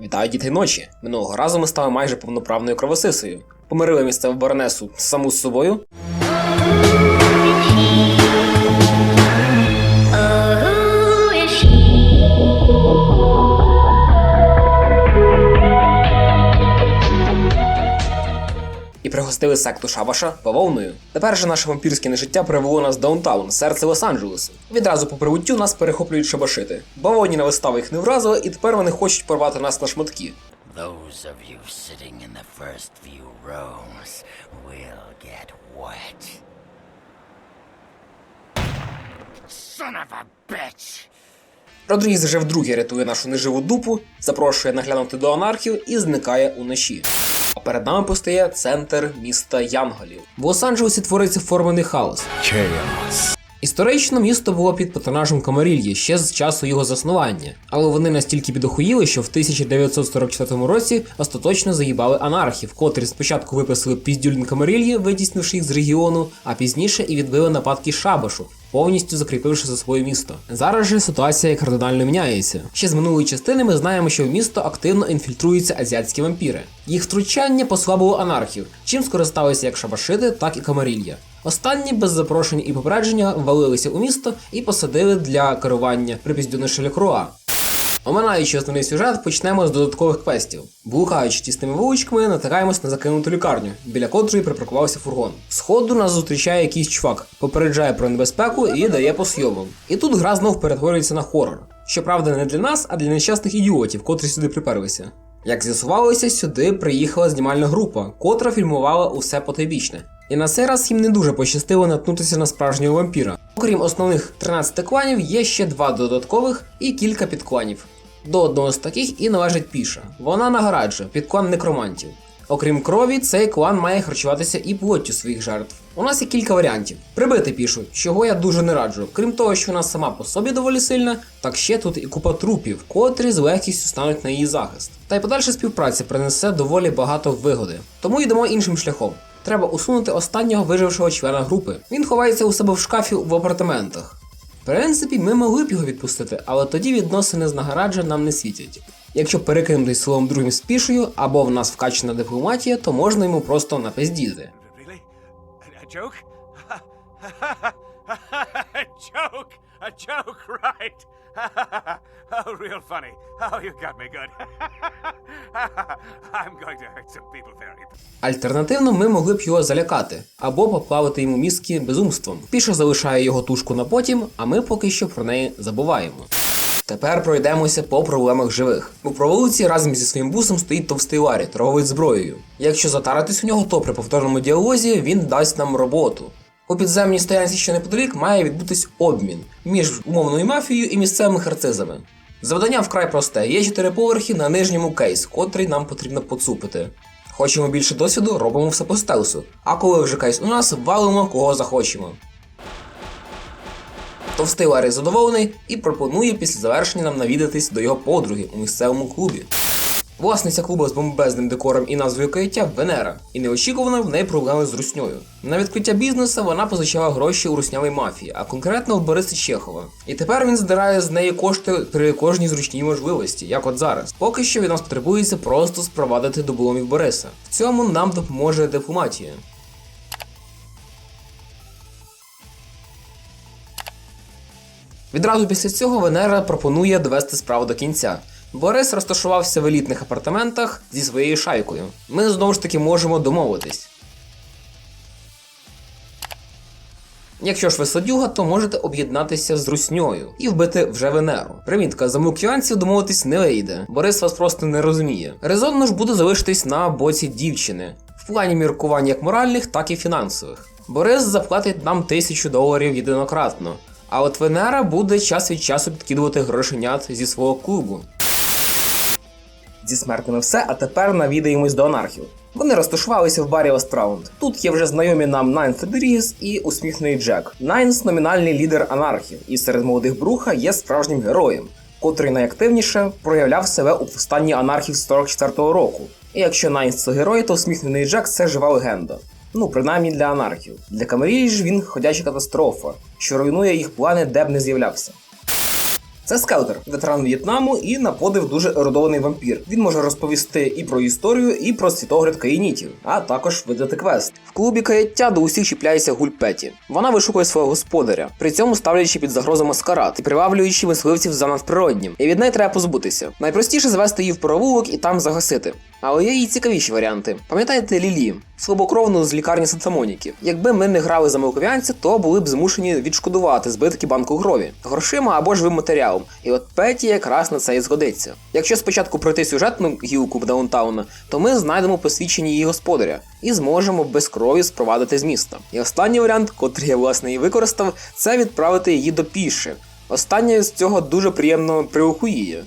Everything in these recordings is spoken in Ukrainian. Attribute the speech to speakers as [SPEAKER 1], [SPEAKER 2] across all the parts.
[SPEAKER 1] Вітаю дітей ночі. Минулого разу ми стали майже повноправною кровосисою. Помирили місцеву баронесу саму з собою. І секту Шабаша бавовною. Тепер же наше вампірське нежиття привело нас в даунтаун, серце Лос-Анджелесу. Відразу по прибуттю нас перехоплюють шабашити. Бавовні вистави їх не вразили, і тепер вони хочуть порвати нас на шматки.
[SPEAKER 2] Those of you sitting in the first few rows will get wet. Son of a bitch!
[SPEAKER 1] Родрігес вже вдруге рятує нашу неживу дупу, запрошує наглянути до анархів і зникає уночі. А перед нами постає центр міста Янголів. В Лос-Анджелесі твориться формений хаос.
[SPEAKER 3] Chaos.
[SPEAKER 1] Історично місто було під патронажем Камарільї ще з часу його заснування, але вони настільки підохуїли, що в 1944 році остаточно заїбали анархів, котрі спочатку виписали піздюлін Камарільї, витіснивши їх з регіону, а пізніше і відбили нападки Шабашу. Повністю закріпивши за своє місто. Зараз же ситуація кардинально міняється. Ще з минулої частини ми знаємо, що в місто активно інфільтруються азіатські вампіри. Їх втручання послабило анархів, чим скористалися як шабашити, так і камарілья. Останні без запрошення і попередження ввалилися у місто і посадили для керування припіздюни Шелякруа. Оминаючи основний сюжет, почнемо з додаткових квестів. Блукаючи тісними вуличками, натикаємось на закинуту лікарню, біля котрої припаркувався фургон. Сходу нас зустрічає якийсь чувак, попереджає про небезпеку і дає по сйомам. І тут гра знов перетворюється на хорор. Щоправда, не для нас, а для нещасних ідіотів, котрі сюди приперлися. Як з'ясувалося, сюди приїхала знімальна група, котра фільмувала усе потайбічне. І на цей раз їм не дуже пощастило наткнутися на справжнього вампіра. Окрім основних 13 кланів, є ще два додаткових і кілька підкланів. До одного з таких і належить піша. Вона нагараджує підклан некромантів. Окрім крові, цей клан має харчуватися і плоттю своїх жертв. У нас є кілька варіантів. Прибити пішу, чого я дуже не раджу. Крім того, що вона сама по собі доволі сильна, так ще тут і купа трупів, котрі з легкістю стануть на її захист. Та й подальша співпраця принесе доволі багато вигоди. Тому йдемо іншим шляхом. Треба усунути останнього вижившого члена групи. Він ховається у себе в шкафі в апартаментах. Принципі, ми могли б його відпустити, але тоді відносини з Нагараджа нам не світять. Якщо перекинути словом другим з пішою, або в нас вкачена дипломатія, то можна йому просто напиздіти.
[SPEAKER 4] Really? A, joke? right? oh, real funny. Oh, you got me good. I'm going to hurt some people very
[SPEAKER 1] Альтернативно, ми могли б його залякати або поплавити йому мізки безумством. Піша залишає його тушку на потім, а ми поки що про неї забуваємо. Тепер пройдемося по проблемах живих. У провулиці разом зі своїм бусом стоїть товстий Ларі, торговець зброєю. Якщо затаритись у нього, то при повторному діалозі він дасть нам роботу. У підземній стоянці, що неподалік, має відбутись обмін між умовною мафією і місцевими харцизами. Завдання вкрай просте: є чотири поверхи на нижньому кейс, котрий нам потрібно поцупити. Хочемо більше досвіду, робимо все по стелсу. А коли вже кейс у нас, валимо кого захочемо. Товстий Ларі задоволений і пропонує після завершення нам навідатись до його подруги у місцевому клубі. Власниця клубу з бомбезним декором і назвою каяття Венера, і неочікувано в неї проблеми з русньою. На відкриття бізнесу вона позичала гроші у руснявій мафії, а конкретно у Бориса Чехова. І тепер він здирає з неї кошти при кожній зручній можливості, як от зараз. Поки що від нас потребується просто спровадити до буломів Бориса. В цьому нам допоможе дипломатія. Відразу після цього Венера пропонує довести справу до кінця. Борис розташувався в елітних апартаментах зі своєю шайкою. Ми знову ж таки можемо домовитись. Якщо ж ви садюга, то можете об'єднатися з русньою і вбити вже Венеру. Примітка, за мукюанців домовитись не вийде. Борис вас просто не розуміє. Резонно ж буде залишитись на боці дівчини, в плані міркувань як моральних, так і фінансових. Борис заплатить нам тисячу доларів єдинократно. А от Венера буде час від часу підкидувати грошенят зі свого клубу. Зі смертними все, а тепер навідаємось до анархів. Вони розташувалися в барі Вестраунд. Тут є вже знайомі нам Найн Федрігіс і усміхний Джек. Найнс номінальний лідер анархів, і серед молодих бруха є справжнім героєм, котрий найактивніше проявляв себе у повстанні анархів 44-го року. І якщо Найнс це герой, то усміхнений Джек це жива легенда. Ну, принаймні для анархів. Для камерії ж він ходяча катастрофа, що руйнує їх плани, де б не з'являвся. Це Скелтер, ветеран В'єтнаму і на подив дуже ерудований вампір. Він може розповісти і про історію, і про світогляд каїнітів, а також видати квест. В клубі каяття до усіх чіпляється гульпеті. Вона вишукує свого господаря, при цьому ставлячи під загрозу маскарад і приваблюючи мисливців за надприроднім. І від неї треба позбутися. Найпростіше завести її в провулок і там загасити. Але є і цікавіші варіанти. Пам'ятаєте Лілі, слабокровну з лікарні Санта-Моніки? Якби ми не грали за мелковянця, то були б змушені відшкодувати збитки банку крові, грошима або живим матеріалом. І от Петі якраз на це і згодиться. Якщо спочатку пройти сюжетну гілку Даунтауна, то ми знайдемо посвідчення її господаря і зможемо без крові спровадити з міста. І останній варіант, котрий я власне і використав, це відправити її до піші. Останнє з цього дуже приємно приухуїє.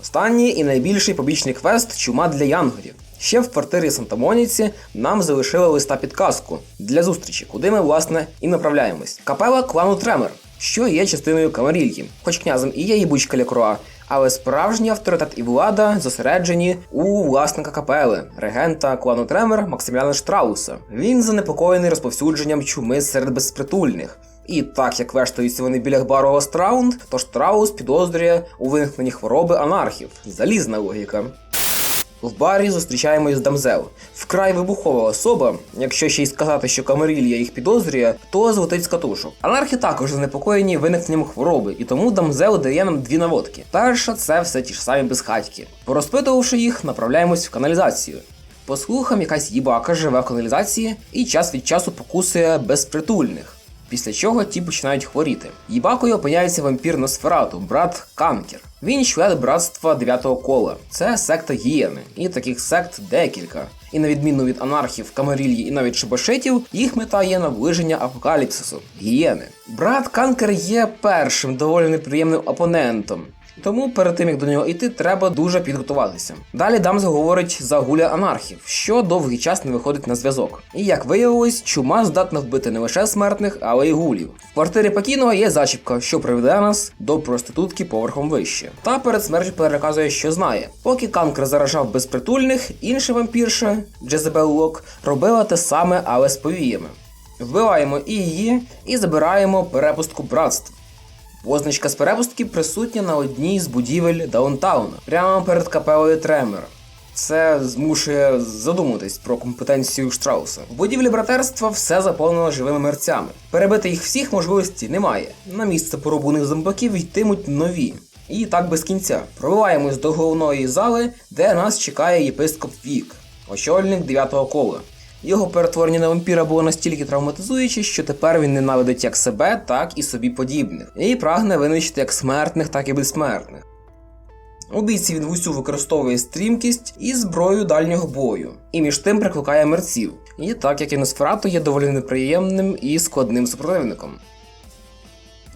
[SPEAKER 1] Останній і найбільший побічний квест чума для янгорів. Ще в квартирі Санта-Моніці нам залишили листа підказку для зустрічі, куди ми, власне, і направляємось. Капела клану Тремер, що є частиною Камарільї, хоч князем і є їбучка Лекруа, але справжній авторитет і влада зосереджені у власника капели, регента клану Тремер Максиміляна Штрауса. Він занепокоєний розповсюдженням чуми серед безпритульних. І так як вештаються вони біля бару Страунд, то Штраус підозрює у виникненні хвороби анархів. Залізна логіка. В барі зустрічаємось з Дамзел. Вкрай вибухова особа. Якщо ще й сказати, що Камерілія їх підозрює, то злетить з катушок. Анархи також занепокоєні виникненням хвороби, і тому Дамзел дає нам дві наводки. Перша це все ті ж самі безхатьки. Порозпитувавши їх, направляємось в каналізацію. По слухам, якась їбака живе в каналізації і час від часу покусує безпритульних. Після чого ті починають хворіти. Їбакою опиняється вампір Носферату, брат Канкер. Він член братства дев'ятого кола. Це секта гієни, і таких сект декілька. І на відміну від анархів, камарільї і навіть шибашитів, їх мета є наближення апокаліпсису гієни. Брат Канкер є першим доволі неприємним опонентом. Тому перед тим як до нього йти, треба дуже підготуватися. Далі Дамза говорить за гуля анархів, що довгий час не виходить на зв'язок. І як виявилось, чума здатна вбити не лише смертних, але й гулів. В квартирі покійного є зачіпка, що приведе нас до проститутки поверхом вище. Та перед смертю переказує, що знає. Поки Канкер заражав безпритульних, інша вампірша Джезебел Лок робила те саме, але з повіями. Вбиваємо і її, і забираємо перепустку братств. Позначка з перепустки присутня на одній з будівель Даунтауна, прямо перед капелою Тремер. Це змушує задуматись про компетенцію Штрауса. В будівлі братерства все заповнено живими мерцями. Перебити їх всіх можливості немає. На місце порубаних зомбаків йтимуть нові. І так без кінця. Пробиваємось до головної зали, де нас чекає єпископ Вік, очільник дев'ятого кола. Його перетворення на вампіра було настільки травматизуюче, що тепер він ненавидить як себе, так і собі подібних, і прагне винищити як смертних, так і безсмертних. У бійці він в усю використовує стрімкість і зброю дальнього бою, і між тим прикликає мерців. І так як і Носферату є доволі неприємним і складним супротивником.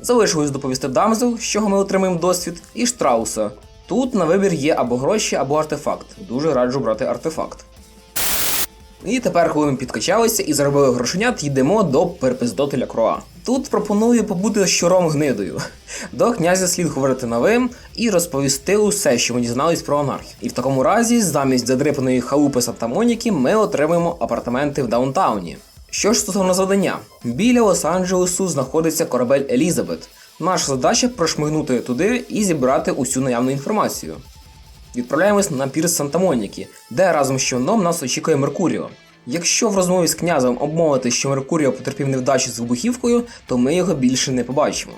[SPEAKER 1] Залишилось доповісти Дамзел, з чого ми отримаємо досвід, і Штрауса. Тут на вибір є або гроші, або артефакт. Дуже раджу брати артефакт. І тепер, коли ми підкачалися і заробили грошенят, йдемо до перепиздотеля Кроа. Тут пропоную побути щуром гнидою. До князя слід говорити на ви і розповісти усе, що ми дізнались про анархів. І в такому разі, замість задрипаної халупи Санта-Моніки, ми отримаємо апартаменти в даунтауні. Що ж стосовно завдання, біля Лос-Анджелесу знаходиться корабель Елізабет. Наша задача прошмигнути туди і зібрати усю наявну інформацію. Відправляємось на пірс Санта-Моніки, де разом з човном нас очікує Меркуріо. Якщо в розмові з князем обмовити, що Меркуріо потерпів невдачі з вибухівкою, то ми його більше не побачимо.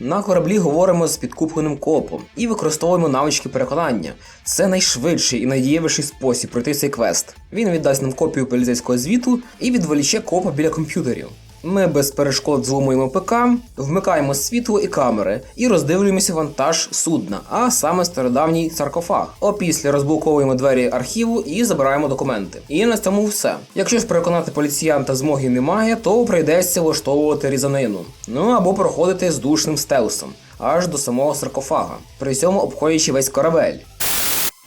[SPEAKER 1] На кораблі говоримо з підкупленим копом і використовуємо навички переконання. Це найшвидший і найдієвіший спосіб пройти цей квест. Він віддасть нам копію поліцейського звіту і відволіче копа біля комп'ютерів. Ми без перешкод зломуємо ПК, вмикаємо світло і камери і роздивлюємося вантаж судна, а саме стародавній саркофаг. Опісля розблоковуємо двері архіву і забираємо документи. І на цьому все. Якщо ж переконати поліціянта змоги немає, то прийдеться влаштовувати різанину. Ну або проходити з душним стелсом аж до самого саркофага, при цьому обходячи весь корабель.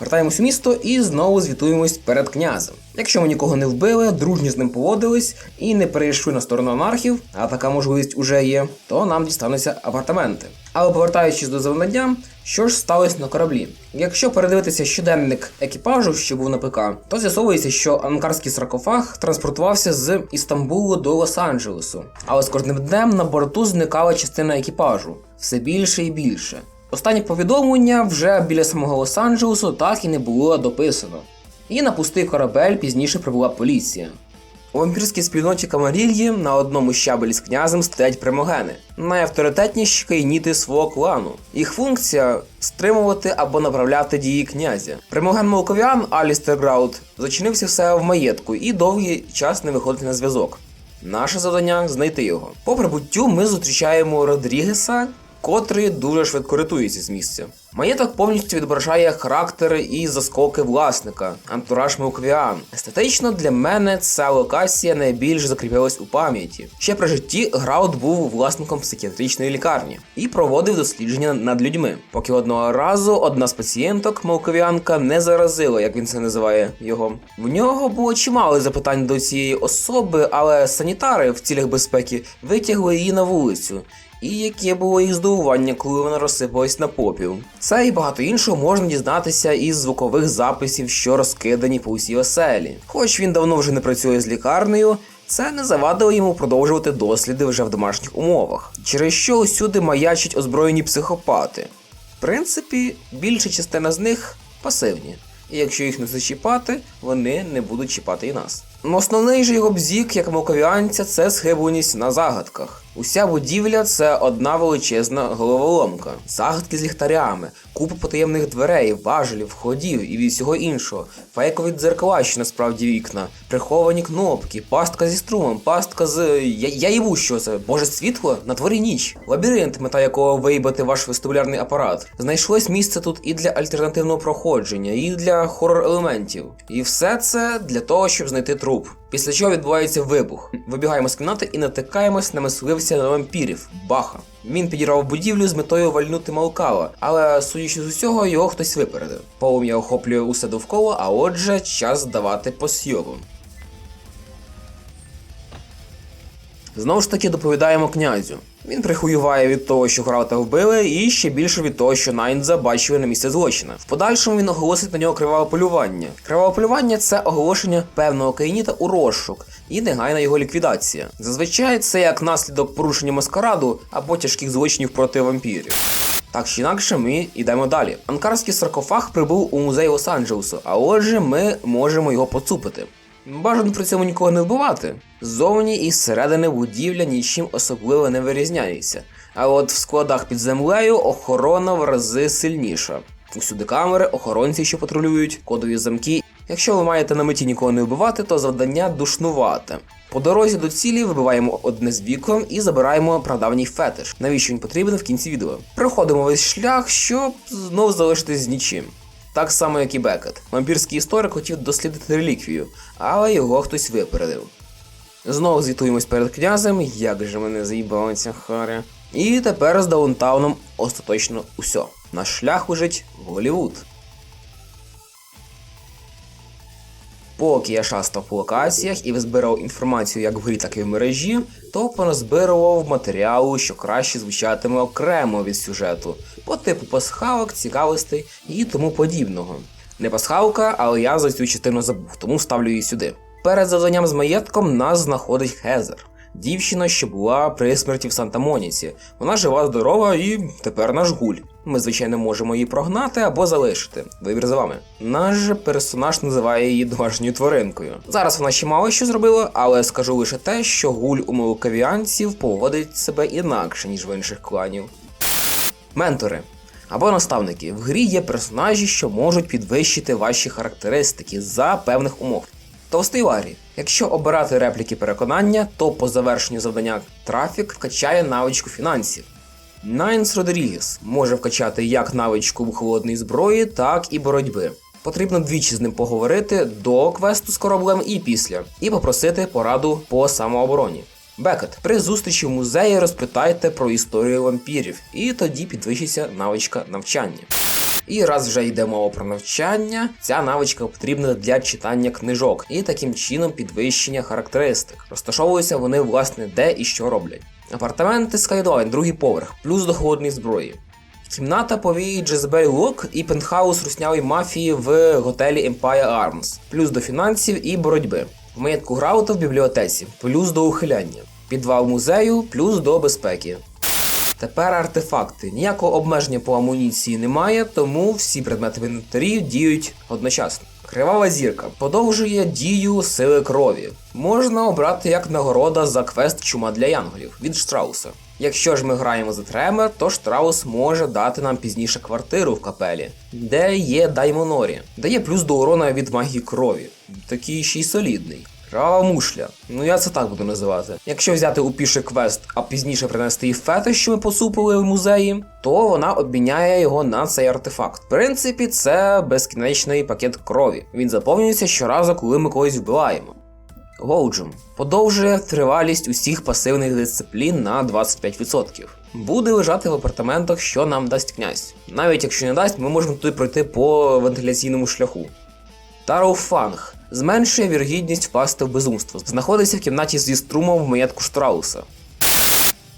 [SPEAKER 1] Вертаємось у місто і знову звітуємось перед князем. Якщо ми нікого не вбили, дружньо з ним поводились і не перейшли на сторону анархів, а така можливість уже є, то нам дістануться апартаменти. Але повертаючись до завдання, що ж сталося на кораблі? Якщо передивитися щоденник екіпажу, що був на ПК, то з'ясовується, що анкарський саркофаг транспортувався з Істамбулу до Лос-Анджелесу. Але з кожним днем на борту зникала частина екіпажу все більше і більше. Останнє повідомлення вже біля самого Лос-Анджелесу так і не було дописано. І на пустий корабель пізніше прибула поліція. У вампірській спільноті Камарільї на одному щабелі з князем стоять примогени, найавторитетніші кайніти свого клану. Їх функція стримувати або направляти дії князя. Примоген Молковіан Алістер Граут зачинився в себе в маєтку і довгий час не виходить на зв'язок. Наше завдання знайти його. По прибуттю ми зустрічаємо Родрігеса, котрий дуже швидко рятується з місця. Маєток повністю відображає характер і заскоки власника, антураж Мелквіан. Естетично для мене ця локація найбільш закріпилась у пам'яті. Ще при житті Граут був власником психіатричної лікарні і проводив дослідження над людьми. Поки одного разу одна з пацієнток Мелковіанка не заразила, як він це називає його. В нього було чимало запитань до цієї особи, але санітари в цілях безпеки витягли її на вулицю. І яке було їх здивування, коли вона розсипалась на попіл. Це і багато іншого можна дізнатися із звукових записів, що розкидані по усій оселі. Хоч він давно вже не працює з лікарнею, це не завадило йому продовжувати досліди вже в домашніх умовах, через що усюди маячать озброєні психопати. В принципі, більша частина з них пасивні. І якщо їх не зачіпати, вони не будуть чіпати і нас. Ну, основний же його бзік, як моковіанця, це схибленість на загадках. Уся будівля це одна величезна головоломка, загадки з ліхтарями, купа потаємних дверей, важелів, входів і всього іншого, фейкові дзеркала, що насправді вікна, приховані кнопки, пастка зі струмом, пастка з. Я, я їбу, що це? Боже світло? На творі ніч. Лабіринт, мета якого виїбати ваш вестибулярний апарат. Знайшлось місце тут і для альтернативного проходження, і для хорор елементів. І все це для того, щоб знайти труп. Після чого відбувається вибух. Вибігаємо з кімнати і натикаємось на мисливця на вампірів Баха. Він підірвав будівлю з метою вальнути Малкала, але судячи з усього, його хтось випередив. Полум'я охоплює усе довкола, а отже, час давати по Знову ж таки доповідаємо князю. Він прихуюває від того, що Граута вбили, і ще більше від того, що Найнза бачили на місце злочина. В подальшому він оголосить на нього криваве полювання. Криваве полювання це оголошення певного каїніта у розшук і негайна його ліквідація. Зазвичай це як наслідок порушення маскараду або тяжких злочинів проти вампірів. Так чи інакше, ми йдемо далі. Анкарський саркофаг прибув у музей Лос-Анджелесу, а отже, ми можемо його поцупити. Бажано при цьому нікого не вбивати. Ззовні і зсередини будівля нічим особливо не вирізняється. А от в складах під землею охорона в рази сильніша. Усюди камери, охоронці, що патрулюють, кодові замки. Якщо ви маєте на меті нікого не вбивати, то завдання душнувате. По дорозі до цілі вибиваємо одне з вікон і забираємо прадавній фетиш. Навіщо він потрібен в кінці відео? Проходимо весь шлях, щоб знов залишитись з нічим. Так само, як і Бекет. Вампірський історик хотів дослідити реліквію, але його хтось випередив. Знову звітуємось перед князем, як же мене заїбалося харя. І тепер з даунтауном остаточно усьо. Наш шлях лежить в Голівуд. Поки я шастав по локаціях і збирав інформацію як в грі, так і в мережі, то поназбирував матеріалу, що краще звучатиме окремо від сюжету, по типу пасхалок, цікавостей і тому подібного. Не пасхалка, але я за цю частину забув, тому ставлю її сюди. Перед завданням з маєтком нас знаходить Хезер. Дівчина, що була при смерті в Санта-Моніці. Вона жива, здорова і тепер наш гуль. Ми, звичайно, можемо її прогнати або залишити. Вибір за вами. Наш персонаж називає її домашньою тваринкою. Зараз вона ще мало що зробила, але скажу лише те, що гуль у молоковіанців поводить себе інакше, ніж в інших кланів. Ментори або наставники. В грі є персонажі, що можуть підвищити ваші характеристики за певних умов. Товстий Ларі. Якщо обирати репліки переконання, то по завершенню завдання трафік вкачає навичку фінансів. Найнс Родрігес може вкачати як навичку холодної зброї, так і боротьби. Потрібно двічі з ним поговорити до квесту з кораблем і після, і попросити пораду по самообороні. Бекет. При зустрічі в музеї розпитайте про історію вампірів, і тоді підвищиться навичка навчання. І раз вже йде мова про навчання, ця навичка потрібна для читання книжок і таким чином підвищення характеристик. Розташовуються вони власне де і що роблять. Апартаменти Skyline, другий поверх, плюс до холодної зброї. Кімната повії Джезебель Лок і пентхаус руснявої мафії в готелі Empire Arms, плюс до фінансів і боротьби. В маєтку Граута в бібліотеці, плюс до ухиляння. Підвал музею, плюс до безпеки. Тепер артефакти. Ніякого обмеження по амуніції немає, тому всі предмети в інвентарі діють одночасно. Кривава зірка подовжує дію сили крові. Можна обрати як нагорода за квест чума для янголів від Штрауса. Якщо ж ми граємо за Тремер, то Штраус може дати нам пізніше квартиру в капелі, де є Даймонорі, дає плюс до урона від магії крові. Такий ще й солідний. Крава мушля. Ну я це так буду називати. Якщо взяти у піший квест, а пізніше принести їй фетиш, що ми посупили в музеї, то вона обміняє його на цей артефакт. В принципі, це безкінечний пакет крові. Він заповнюється щоразу, коли ми когось вбиваємо. Гоуджум подовжує тривалість усіх пасивних дисциплін на 25%. Буде лежати в апартаментах, що нам дасть князь. Навіть якщо не дасть, ми можемо туди пройти по вентиляційному шляху. Тарофанг зменшує вірогідність впасти в безумство. Знаходиться в кімнаті зі струмом в маєтку Штрауса.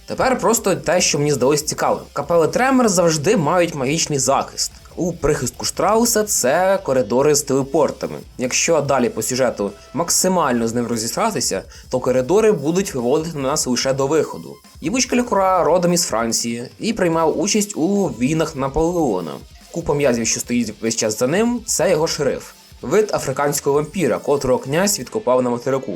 [SPEAKER 1] Тепер просто те, що мені здалось цікавим. Капели Тремер завжди мають магічний захист. У прихистку Штрауса це коридори з телепортами. Якщо далі по сюжету максимально з ним розістратися, то коридори будуть виводити на нас лише до виходу. Євичка Лекура родом із Франції і приймав участь у війнах Наполеона. Купа м'язів, що стоїть весь час за ним, це його шериф. Вид африканського вампіра, котрого князь відкопав на материку.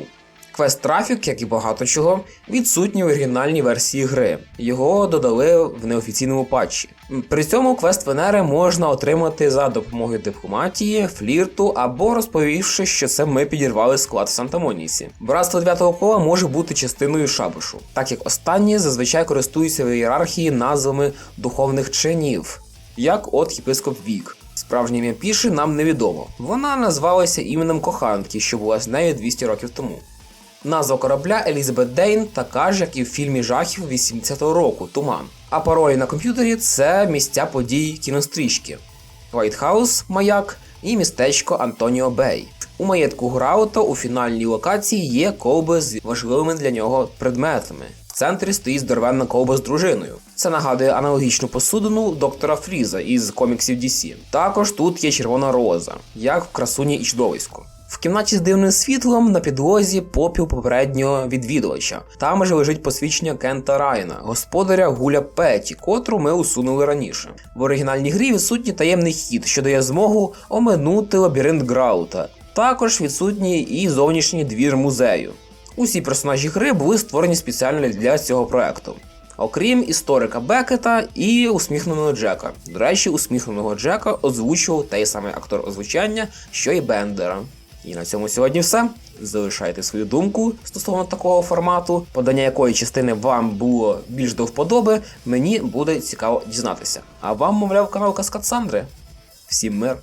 [SPEAKER 1] Квест трафік, як і багато чого, відсутній в оригінальній версії гри. Його додали в неофіційному патчі. При цьому квест Венери можна отримати за допомогою дипломатії, флірту або розповівши, що це ми підірвали склад в Санта-Моніці. Братство дев'ятого кола може бути частиною шабушу, так як останні зазвичай користуються в ієрархії назвами духовних чинів, як от єпископ Вік. Справжнє ім'я Піші нам невідомо. Вона назвалася іменем коханки, що була з нею 200 років тому. Назва корабля Елізабет Дейн така ж, як і в фільмі жахів 80-го року Туман. А паролі на комп'ютері це місця подій кінострічки. Вайтхаус маяк і містечко Антоніо Бей. У маєтку Граута у фінальній локації є колби з важливими для нього предметами. Центрі стоїть здоровенна колба з дружиною. Це нагадує аналогічну посудину доктора Фріза із коміксів DC. Також тут є червона роза, як в красуні і чудовиську. В кімнаті з дивним світлом на підлозі попіл попереднього відвідувача. Там же лежить посвідчення Кента Райна, господаря Гуля Петі, котру ми усунули раніше. В оригінальній грі відсутній таємний хід, що дає змогу оминути лабіринт Граута. Також відсутній і зовнішній двір музею. Усі персонажі гри були створені спеціально для цього проекту. Окрім історика Бекета і усміхненого Джека. До речі, усміхненого Джека озвучував той самий актор озвучання, що й Бендера. І на цьому сьогодні все. Залишайте свою думку стосовно такого формату, подання якої частини вам було більш до вподоби, мені буде цікаво дізнатися. А вам, мовляв, канал Каскад Сандри. Всім мир!